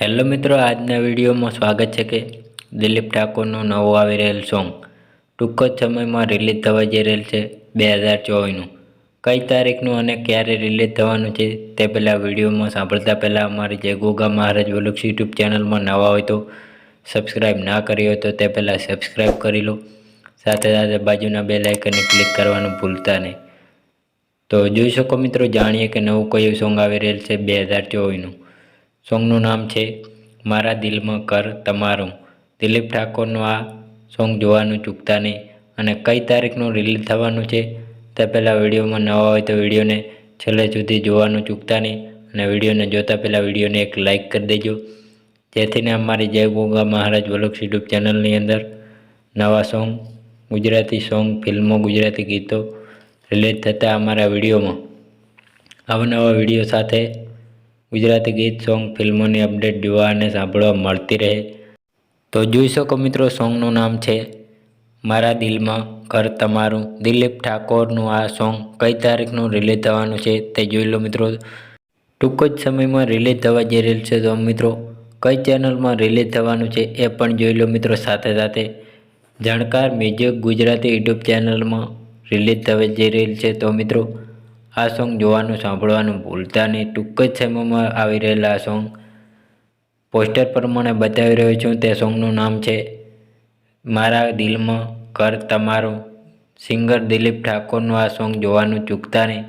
Hello મિત્રો, આજના વિડીયોમાં સ્વાગત છે કે દિલીપ ઠાકોરનું નવું આવી રહેલ સોંગ. ટૂંક જ સમયમાં રિલીઝ થવા જઈ રહેલ છે બે હજાર ચોવીસનું. કઈ તારીખનું અને ક્યારે રિલીઝ થવાનું છે તે પહેલાં વિડીયોમાં સાંભળતા પહેલાં અમારી જે ગોગા મહારાજ વલુક્ષ યુટ્યુબ ચેનલમાં નવા હોય તો સબસ્ક્રાઈબ ના કરી હોય તો તે પહેલાં સબસ્ક્રાઈબ કરી લો. સાથે સાથે બાજુના બે લાઇકને ક્લિક કરવાનું ભૂલતા નહીં. તો જોઈ શકો મિત્રો, જાણીએ કે નવું કયું સોંગ આવી રહેલ છે બે હજાર ચોવીસનું. સોંગનું નામ છે મારા દિલમાં કર તમારું. દિલીપ ઠાકોરનું આ સોંગ જોવાનું ચૂકતા નહીં અને કઈ તારીખનું રિલીઝ થવાનું છે તે પહેલાં વિડીયોમાં નવા હોય તો વિડીયોને છેલ્લે સુધી જોવાનું ચૂકતા નહીં અને વિડીયોને જોતા પહેલાં વિડીયોને એક લાઇક કરી દેજો. જેથીને અમારી જય ગોગા મહારાજ વલોક્ષ યુટ્યુબ ચેનલની અંદર નવા સોંગ, ગુજરાતી સોંગ, ફિલ્મો, ગુજરાતી ગીતો રિલીઝ થતા અમારા વિડીયોમાં. અવનવા વીડિયો સાથે ગુજરાતી ગીત, સોંગ, ફિલ્મોની અપડેટ જોવા અને સાંભળવા મળતી રહે. તો જોઈ શકો મિત્રો, સોંગનું નામ છે મારા દિલમાં ઘર તમારું. દિલીપ ઠાકોરનું આ સોંગ કઈ તારીખનું રિલીઝ થવાનું છે તે જોઈ લો મિત્રો. ટૂંક જ સમયમાં રિલીઝ થવા જઈ રહેલ છે તો મિત્રો, કઈ ચેનલમાં રિલીઝ થવાનું છે એ પણ જોઈ લો મિત્રો સાથે સાથે. જાણકાર મ્યુઝિક ગુજરાતી યુટ્યુબ ચેનલમાં રિલીઝ થવા જઈ રહેલ છે તો મિત્રો આ સોંગ જોવાનું, સાંભળવાનું ભૂલતા નહીં. ટૂંક જ સમયમાં આવી રહેલા આ સોંગ. પોસ્ટર પ્રમાણે બતાવી રહ્યો છું, તે સોંગનું નામ છે, મારા દિલમાં ઘર તમારું. સિંગર દિલીપ ઠાકોરનું આ સોંગ જોવાનું ચૂકતા નહીં.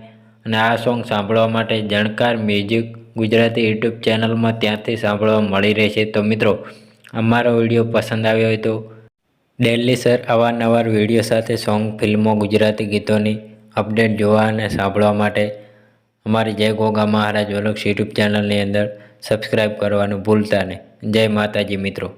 અને આ સોંગ સાંભળવા માટે જાણકાર મ્યુઝિક ગુજરાતી યુટ્યુબ ચેનલમાં ત્યાંથી સાંભળવા મળી રહેશે. તો મિત્રો, અમારો વીડિયો પસંદ આવ્યો હોય તો ડેલી સર અવારનવાર વીડિયો સાથે સોંગ, ફિલ્મો, ગુજરાતી ગીતોની અપડેટ જોવા અને સાંભળવા માટે અમારી જય ગોગા મહારાજ વલક્ષ યુટ્યુબ ચેનલની અંદર સબસ્ક્રાઈબ કરવાનું ભૂલતા નહીં. જય માતાજી મિત્રો.